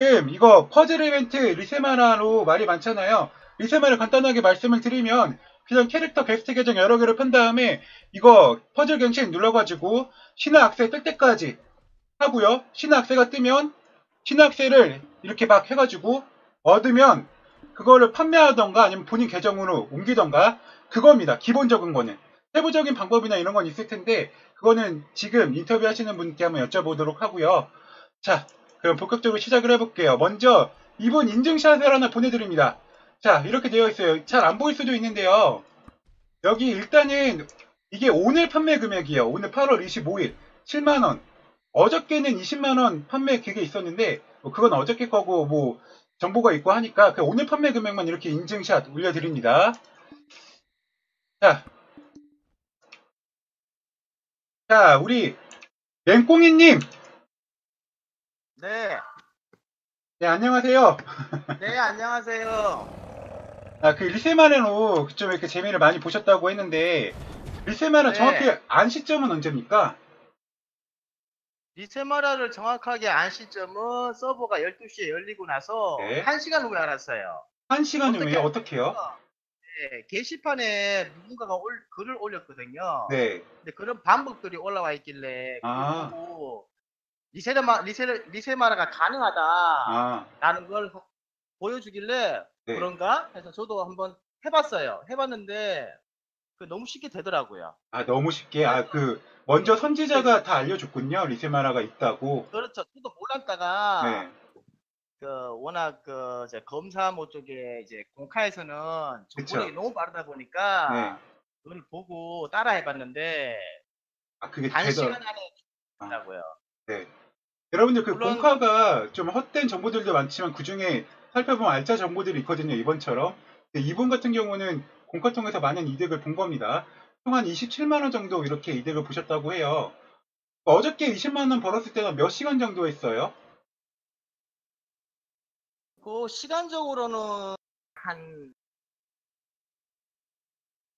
지금 이거 퍼즐 이벤트 리세마라로 말이 많잖아요. 리세마를 간단하게 말씀을 드리면 그냥 캐릭터 베스트 계정 여러 개를 편 다음에 이거 퍼즐 갱신 눌러가지고 신화 악세 뜰 때까지 하고요. 신화 악세가 뜨면 신화 악세를 이렇게 막 해가지고 얻으면 그거를 판매하던가 아니면 본인 계정으로 옮기던가 그겁니다. 기본적인 거는. 세부적인 방법이나 이런 건 있을 텐데 그거는 지금 인터뷰 하시는 분께 한번 여쭤보도록 하고요. 자, 그럼 본격적으로 시작을 해볼게요. 먼저 이분 인증샷을 하나 보내드립니다. 자, 이렇게 되어 있어요. 잘 안 보일 수도 있는데요. 여기 일단은 이게 오늘 판매 금액이에요. 오늘 8월 25일 7만원. 어저께는 20만원 판매 그게 있었는데 뭐 그건 어저께 거고 뭐 정보가 있고 하니까 그냥 오늘 판매 금액만 이렇게 인증샷 올려드립니다. 자, 자 우리 맹꽁이님, 네, 네 안녕하세요. 네, 안녕하세요. 아, 그 리세마네로 좀 이렇게 재미를 많이 보셨다고 했는데 리세마는 네. 정확히 안 시점은 언제입니까? 리세마라를 정확하게 안 시점은 서버가 12시에 열리고 나서 네. 1시간 후에 알았어요. 한 시간 후에 어떻게 어떻게요? 네, 게시판에 누군가가 올- 글을 올렸거든요. 네. 근데 그런 방법들이 올라와 있길래 아. 보고 리세마, 리세, 리세 마라가 가능하다라는 아, 걸 보여주길래 네. 그런가 해서 저도 한번 해봤어요. 해봤는데 그 너무 쉽게 되더라고요. 아 너무 쉽게 아 그 먼저 선지자가 다 알려줬군요. 리세마라가 있다고. 그렇죠. 저도 몰랐다가 네. 그 워낙 그 이제 검사 뭐 쪽에 이제 공카에서는. 정보력이 너무 빠르다 보니까 네. 그걸 보고 따라 해봤는데 아 그게 단시간 되더. 안에 된다고요. 네. 여러분들 그 물론- 공카가 좀 헛된 정보들도 많지만 그 중에 살펴보면 알짜 정보들이 있거든요. 이번처럼. 이분 같은 경우는 공카 통해서 많은 이득을 본 겁니다. 총 한 27만 원 정도 이렇게 이득을 보셨다고 해요. 어저께 20만 원 벌었을 때는 몇 시간 정도 했어요? 그 시간적으로는 한,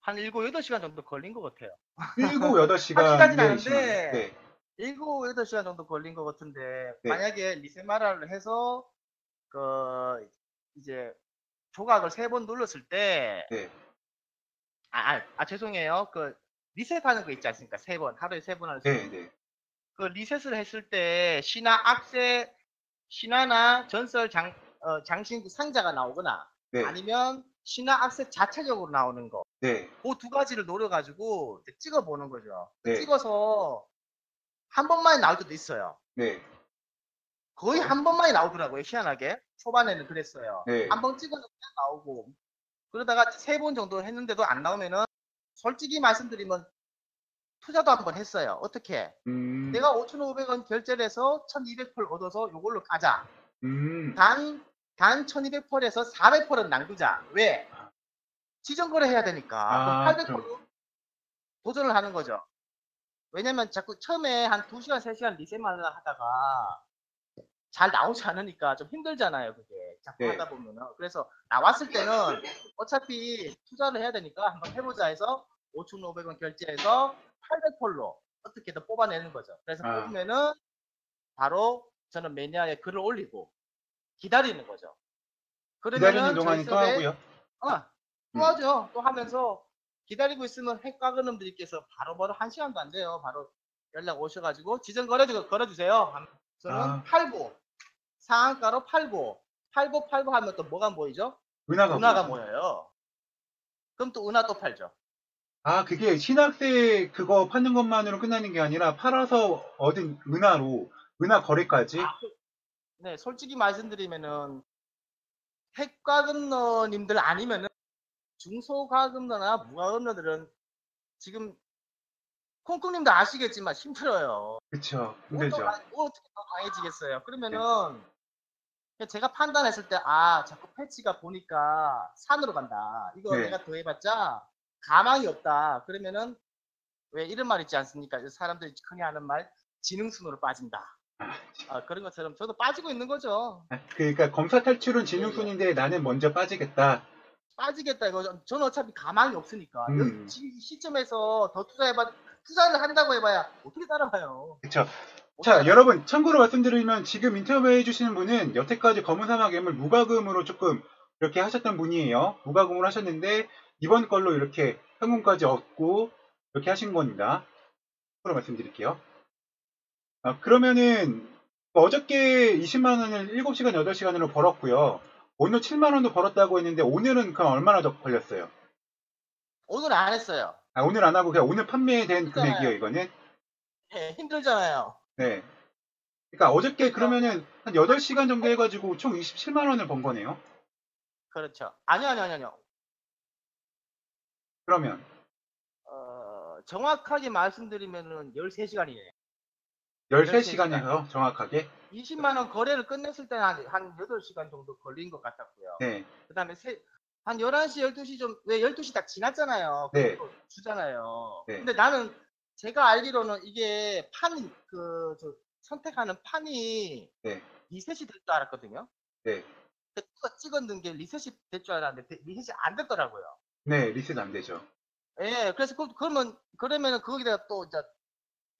한 7, 8시간 정도 걸린 것 같아요. 7, 8시간. 확실하진 않은데 네. 7, 8시간 정도 걸린 것 같은데 네. 만약에 리세마라를 해서 그 이제 조각을 세 번 눌렀을 때 네. 아, 아, 아, 죄송해요. 그 리셋하는 거 있지 않습니까? 세 번, 하루에 세번할수 네. 네. 그 리셋을 했을 때 신화 악세, 신화나 전설 장, 어, 장신 그 상자가 나오거나 네. 아니면 신화 악세 자체적으로 나오는 거. 네. 그 두 가지를 노려가지고 찍어보는 거죠. 네. 찍어서 한 번만에 나올 때도 있어요. 네. 거의 한 번만에 나오더라고요. 희한하게. 초반에는 그랬어요. 네. 한 번 찍어서 그냥 나오고 그러다가 세 번 정도 했는데도 안 나오면은 솔직히 말씀드리면 투자도 한 번 했어요. 어떻게? 음. 내가 5,500원 결제를 해서 1,200펄 얻어서 요걸로 가자. 음. 단, 단 1,200펄에서 400펄은 남기자. 왜? 지정거래 해야 되니까. 아, 그럼 800펄로 그럼. 도전을 하는 거죠. 왜냐면 자꾸 처음에 한 2시간, 3시간 리셋만 하다가 잘 나오지 않으니까 좀 힘들잖아요, 그게. 자꾸 네. 하다 보면은. 그래서 나왔을 때는 어차피 투자를 해야 되니까 한번 해보자 해서 5,500원 결제해서 800폴로 어떻게든 뽑아내는 거죠. 그래서 아. 뽑으면은 바로 저는 매니아에 글을 올리고 기다리는 거죠. 기다리는 그러면은 동안에 저희 또 하고요. 어, 또 음. 하죠. 또 하면서 기다리고 있으면 핵과금님들께서 바로바로 한 시간도 안 돼요. 바로 연락 오셔가지고 지정 걸어주, 걸어주세요. 저는 아. 팔고 상한가로 팔고 팔고 팔고 하면 또 뭐가 모이죠? 은하가. 은하가? 모여요. 그럼 또 은하 또 팔죠. 아, 그게 신학세 그거 파는 것만으로 끝나는 게 아니라 팔아서 얻은 은하로 은하 거래까지. 아, 그- 네, 솔직히 말씀드리면은 핵과금러님들 아니면은 중소과금러나 무과금러들은 지금 콩콩님도 아시겠지만 힘들어요. 뭐 힘들죠. 어떻게 더 강해지겠어요. 그러면은 그냥 제가 판단했을 때 아 자꾸 패치가 보니까 산으로 간다. 이거 네. 내가 더 해봤자 가망이 없다. 그러면은 왜 이런 말 있지 않습니까? 사람들이 흔히 하는 말 지능순으로 빠진다. 아, 아, 그런 것처럼 저도 빠지고 있는 거죠. 그러니까 검사 탈출은 진흥순인데 나는 먼저 빠지겠다. 빠지겠다 이거 저- 저는 어차피 가망이 없으니까 음. 여기 지금 이 시점에서 더 투자해봐 투자를 한다고 해봐야 어떻게 따라가요? 그쵸. 자, 여러분, 참고로 말씀드리면 지금 인터뷰 해 주시는 분은 여태까지 검은 사막 엠을 무과금으로 조금 이렇게 하셨던 분이에요. 무과금으로 하셨는데 이번 걸로 이렇게 현금까지 얻고 이렇게 하신 겁니다. 참고로 말씀드릴게요. 아, 그러면은 어저께 20만 원을 7시간, 8시간으로 벌었고요. 오늘 7만 원도 벌었다고 했는데 오늘은 그럼 얼마나 더 걸렸어요? 오늘 안 했어요. 아, 오늘 안 하고 그냥 오늘 판매된 있잖아요. 금액이에요, 이거는. 예, 힘들잖아요. 네. 그러니까 어저께 그러면은 한 8시간 정도 해가지고 총 27만 원을 번 거네요. 그렇죠. 아니요, 아니요, 아니요, 아니요. 그러면 어, 정확하게 말씀드리면은 13시간이에요. 13시간에서 정확하게. 20만 원 거래를 끝냈을 때는 한, 한 8시간 정도 걸린 것 같았고요. 네. 그 다음에 한 11시, 12시 좀, 왜 12시 딱 지났잖아요. 네. 주잖아요. 네. 근데 나는 제가 알기로는 이게 판, 그, 저, 선택하는 판이 네. 리셋이 될 줄 알았거든요. 네. 찍었는 게 리셋이 될 줄 알았는데 리셋이 안 됐더라고요. 네, 리셋 안 되죠. 예, 그래서 그, 그러면, 그러면은 거기다가 또 이제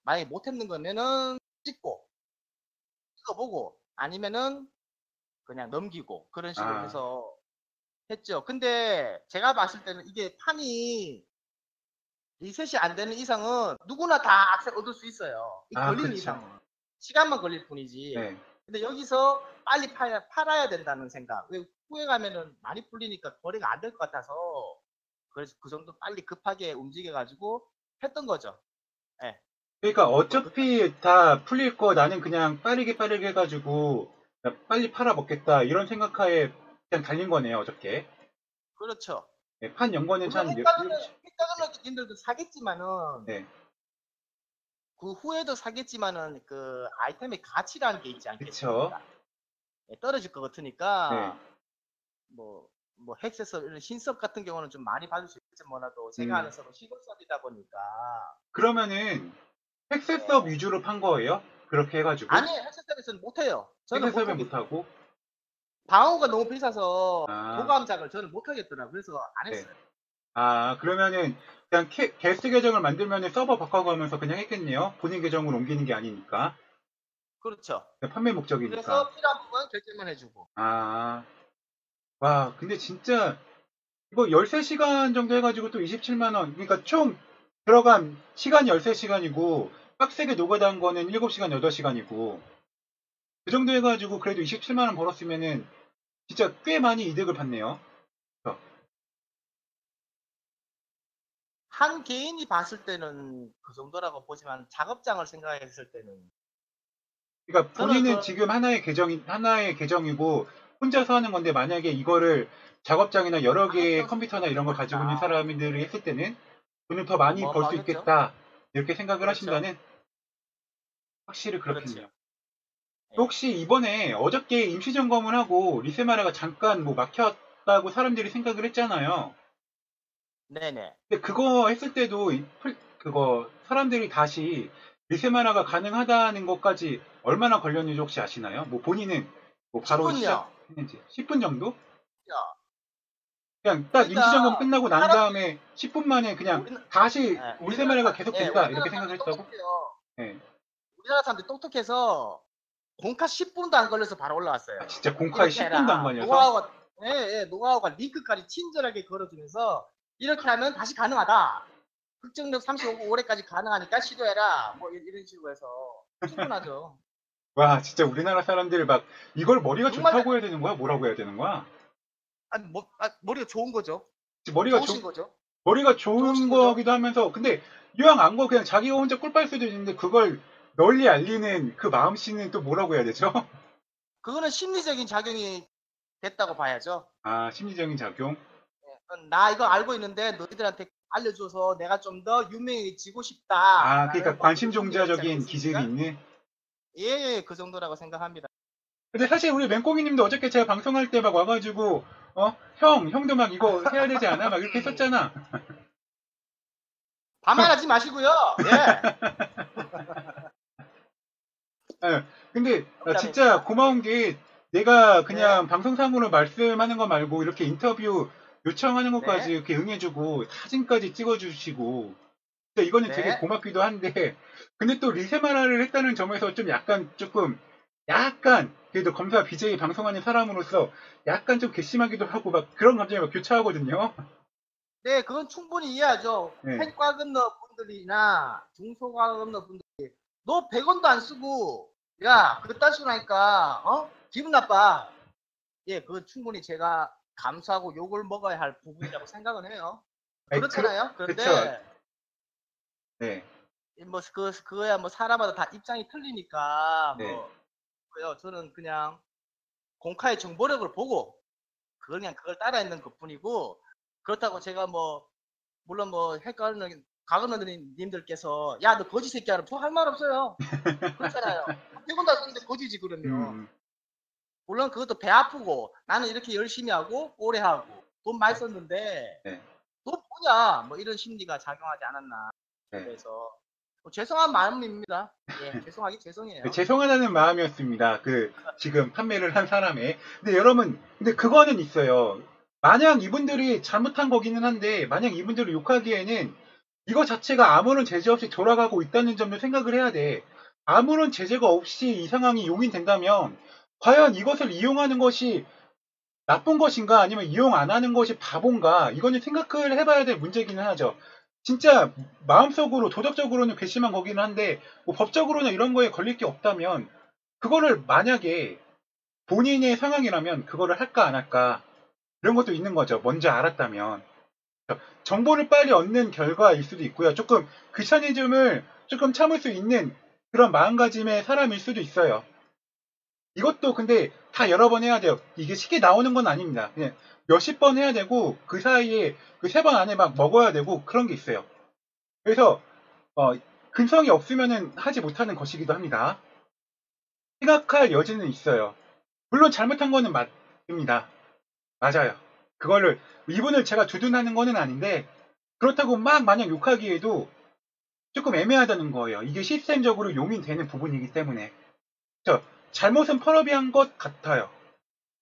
만약에 못 했는 거면은 찍고, 찍어보고, 아니면은 그냥 넘기고, 그런 식으로 아. 해서 했죠. 근데 제가 봤을 때는 이게 판이 리셋이 안 되는 이상은 누구나 다 악세 얻을 수 있어요. 이 아, 걸리는 그쵸. 이상은. 시간만 걸릴 뿐이지. 네. 근데 여기서 빨리 팔, 팔아야 된다는 생각. 왜 후에 가면은 많이 풀리니까 거래가 안 될 것 같아서 그래서 그 정도 빨리 급하게 움직여가지고 했던 거죠. 그러니까 어차피 다 풀릴 거 나는 그냥 빠르게 빠르게 해가지고 빨리 팔아 먹겠다 이런 생각하에 그냥 달린 거네요, 어저께. 그렇죠. 네, 판 연거는 참 시- 했다가는 님들도 사겠지만은 네. 그 후에도 사겠지만은 그 아이템의 가치라는 게 있지. 않겠습니까? 예, 떨어질 것 같으니까 네. 뭐. 뭐 핵세서 이런 신섭 같은 경우는 좀 많이 받을 수 있을지 몰라도 제가 음. 아는 서로 시골섭이다 보니까 그러면은 팩스섭 위주로 판 거예요? 그렇게 해가지고. 아니 핵세섭에서는 못해요. 저는 못하겠어요. 못하고. 방어가 너무 비싸서 아. 도감작을 저는 못하겠더라고요. 그래서 안 네. 했어요. 아, 그러면은 그냥 캐- 게스트 계정을 만들면은 서버 바꿔가면서 그냥 했겠네요. 본인 계정으로 옮기는 게 아니니까. 그렇죠. 판매 목적이니까. 그래서 필요한 부분 결제만 해주고. 아. 와, 근데 진짜 이거 13시간 정도 해가지고 또 27만원. 그러니까 총 들어간 시간이 13시간이고 빡세게 노가다한 거는 7시간, 8시간이고 그 정도 해가지고 그래도 27만원 벌었으면은 진짜 꽤 많이 이득을 봤네요. 한 개인이 봤을 때는 그 정도라고 보지만 작업장을 생각했을 때는 그러니까 본인은 그- 지금 하나의 계정이 하나의 계정이고 혼자서 하는 건데 만약에 이거를 작업장이나 여러 개의 아, 컴퓨터나 이런 걸 가지고 있는 그렇구나. 사람들이 했을 때는 돈을 더 많이 벌수 어마어마하겠죠. 있겠다 이렇게 생각을 그렇죠. 하신다는 확실히 그렇겠네요. 그렇죠. 혹시 이번에 어저께 임시 점검을 하고 리세마라가 잠깐 뭐 막혔다고 사람들이 생각을 했잖아요. 네네. 근데 그거 했을 때도 그거 사람들이 다시 리세마라가 가능하다는 것까지 얼마나 걸렸는지 혹시 아시나요? 뭐 본인은 뭐 바로 10분요. 시작했는지 10분 정도? 야. 그냥 딱 그러니까 임시 점검 끝나고 난 사람- 다음에 10분 만에 그냥 우리는- 다시 네, 리세마라가 우리나라- 계속 네, 된다 이렇게 생각을 사람들이 했다고? 똑똑해요. 네. 우리나라 사람들이 똑똑해서 공카 10분도 안 걸려서 바로 올라왔어요. 아, 진짜 공카에 이렇게 10분도 안 해라. 걸려서 노하우가, 예, 예, 노하우가 링크까지 친절하게 걸어주면서 이렇게 하면 다시 가능하다. 극정력 35올해까지 가능하니까 시도해라. 뭐 이- 이런 식으로 해서 충분하죠. 와 진짜 우리나라 사람들 막 이걸 머리가 정말- 좋다고 해야 되는 거야? 뭐라고 해야 되는 거야? 아니, 뭐, 아, 머리가 좋은 거죠. 머리가 좋으신 좋- 거죠. 머리가 좋은? 거기도 하면서 근데 이왕 안 거 그냥 자기가 혼자 꿀빨 수도 있는데 그걸 널리 알리는 그 마음씨는 또 뭐라고 해야 되죠? 그거는 심리적인 작용이 됐다고 봐야죠. 아 심리적인 작용 예, 나 이거 알고 있는데 너희들한테 알려줘서 내가 좀 더 유명해지고 싶다. 아 그러니까 뭐 관심 종자적인 기질이 않습니까? 예, 예, 그 정도라고 생각합니다. 근데 사실 우리 맹꽁이님도 어저께 제가 방송할 때 막 와가지고 어 형 형도 막 이거 해야 되지 않아? 막 이렇게 했었잖아 반말하지 마시고요. 예. 근데 나 농담입니다. 진짜 고마운 게 내가 그냥 네. 방송상으로 말씀하는 거 말고 이렇게 인터뷰 요청하는 것까지 네. 이렇게 응해주고 사진까지 찍어주시고 이거는 네. 되게 고맙기도 한데 근데 또 리세마라를 했다는 점에서 좀 약간 조금 약간 그래도 검사 BJ 방송하는 사람으로서 약간 좀 괘씸하기도 하고 막 그런 감정이 막 교차하거든요. 네, 그건 충분히 이해하죠. 네. 펜과 건너 분들이나 중소과 건너 분들이 너 100원도 안 쓰고 야 그딴 식으로 하니까 어 기분 나빠. 예, 그건 충분히 제가 감수하고 욕을 먹어야 할 부분이라고 생각은 해요. 그렇잖아요. 그런데 그쵸. 네. 뭐그 그거야 뭐 사람마다 다 입장이 틀리니까 네. 뭐 그요. 저는 그냥 공카의 정보력을 보고 그냥 그걸 따라 있는 것 뿐이고 그렇다고 제가 뭐 물론 뭐 헷갈리는 가그너님들께서 야 너 거지 새끼야 저할 말 없어요. 그렇잖아요. 100원 다 쓰는데 거지지 그러면. 음, 물론 그것도 배 아프고 나는 이렇게 열심히 하고 오래 하고 돈 많이 썼는데 네. 너 뭐냐? 뭐 이런 심리가 작용하지 않았나. 네. 그래서 뭐 죄송한 마음입니다. 예, 죄송하기 죄송해요. 그 죄송하다는 마음이었습니다. 그 지금 판매를 한 사람의. 근데 여러분, 근데 그거는 있어요. 만약 이분들이 잘못한 거기는 한데 만약 이분들을 욕하기에는 이거 자체가 아무런 제재 없이 돌아가고 있다는 점을 생각을 해야 돼. 아무런 제재가 없이 이 상황이 용인된다면 과연 이것을 이용하는 것이 나쁜 것인가 아니면 이용 안 하는 것이 바본가 이거는 생각을 해봐야 될 문제기는 하죠. 진짜 마음속으로 도덕적으로는 괘씸한 거기는 한데 뭐 법적으로는 이런 거에 걸릴 게 없다면 그거를 만약에 본인의 상황이라면 그거를 할까 안 할까 이런 것도 있는 거죠. 먼저 알았다면 정보를 빨리 얻는 결과일 수도 있고요. 조금 귀차니즘을 조금 참을 수 있는 그런 마음가짐의 사람일 수도 있어요. 이것도 근데 다 여러 번 해야 돼요. 이게 쉽게 나오는 건 아닙니다. 그냥 몇십 번 해야 되고 그 사이에 그 세 번 안에 막 먹어야 되고 그런 게 있어요. 그래서 어, 근성이 없으면은 하지 못하는 것이기도 합니다. 생각할 여지는 있어요. 물론 잘못한 거는 맞습니다. 맞아요. 그거를 이분을 제가 두둔하는 거는 아닌데 그렇다고 막 마냥 욕하기에도 조금 애매하다는 거예요. 이게 시스템적으로 용인되는 부분이기 때문에 저 잘못은 펄업이 한 것 같아요.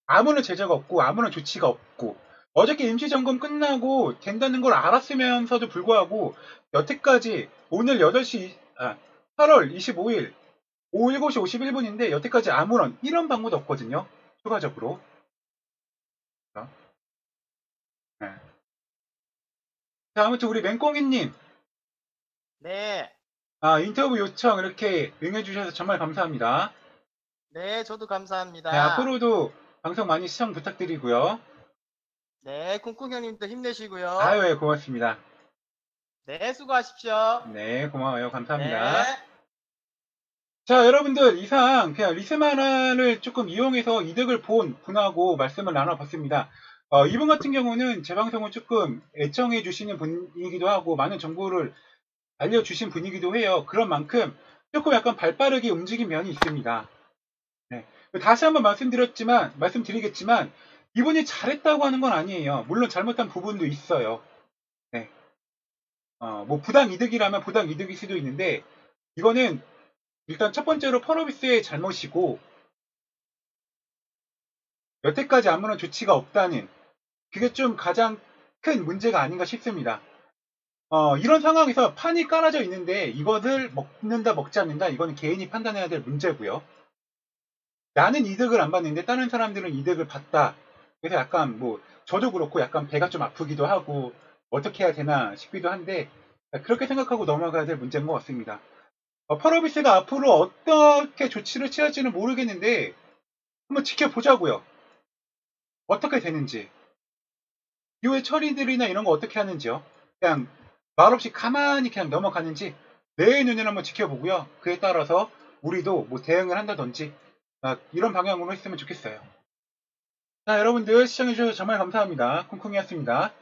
아무런 제재가 없고 아무런 조치가 없고 어저께 임시점검 끝나고 된다는 걸 알았으면서도 불구하고 여태까지 오늘 8시 아, 8월 25일 오후 7시 51분인데 여태까지 아무런 이런 방법도 없거든요. 추가적으로. 자, 네. 자, 아무튼 우리 맹꽁이님 네, 아, 인터뷰 요청 이렇게 응해주셔서 정말 감사합니다. 네, 저도 감사합니다. 네, 앞으로도 방송 많이 시청 부탁드리고요. 네, 쿵쿵 형님도 힘내시고요. 아유, 예, 고맙습니다. 네, 수고하십시오. 네, 고마워요. 감사합니다. 네. 자, 여러분들 이상 그냥 리스마나를 조금 이용해서 이득을 본 분하고 말씀을 나눠봤습니다. 어, 이분 같은 경우는 제 방송을 조금 애청해 주시는 분이기도 하고 많은 정보를 알려주신 분이기도 해요. 그런 만큼 조금 약간 발빠르게 움직인 면이 있습니다. 네. 다시 한번 말씀드렸지만, 말씀드리겠지만, 이분이 잘했다고 하는 건 아니에요. 물론 잘못한 부분도 있어요. 네. 어, 뭐 부당 이득이라면 부당 이득일 수도 있는데, 이거는 일단 첫 번째로 펄어비스의 잘못이고 여태까지 아무런 조치가 없다는 그게 좀 가장 큰 문제가 아닌가 싶습니다. 어, 이런 상황에서 판이 깔아져 있는데 이것을 먹는다 먹지 않는다 이거는 개인이 판단해야 될 문제고요. 나는 이득을 안 받는데 다른 사람들은 이득을 봤다. 그래서 약간 뭐 저도 그렇고 약간 배가 좀 아프기도 하고 어떻게 해야 되나 싶기도 한데 그렇게 생각하고 넘어가야 될 문제인 것 같습니다. 어, 펄어비스가 앞으로 어떻게 조치를 취할지는 모르겠는데 한번 지켜보자고요. 어떻게 되는지. 이후에 처리들이나 이런 거 어떻게 하는지요. 그냥 말없이 가만히 그냥 넘어가는지 내 눈을 한번 지켜보고요. 그에 따라서 우리도 뭐 대응을 한다든지 아, 이런 방향으로 했으면 좋겠어요. 자, 여러분들 시청해주셔서 정말 감사합니다. 쿵쿵이었습니다.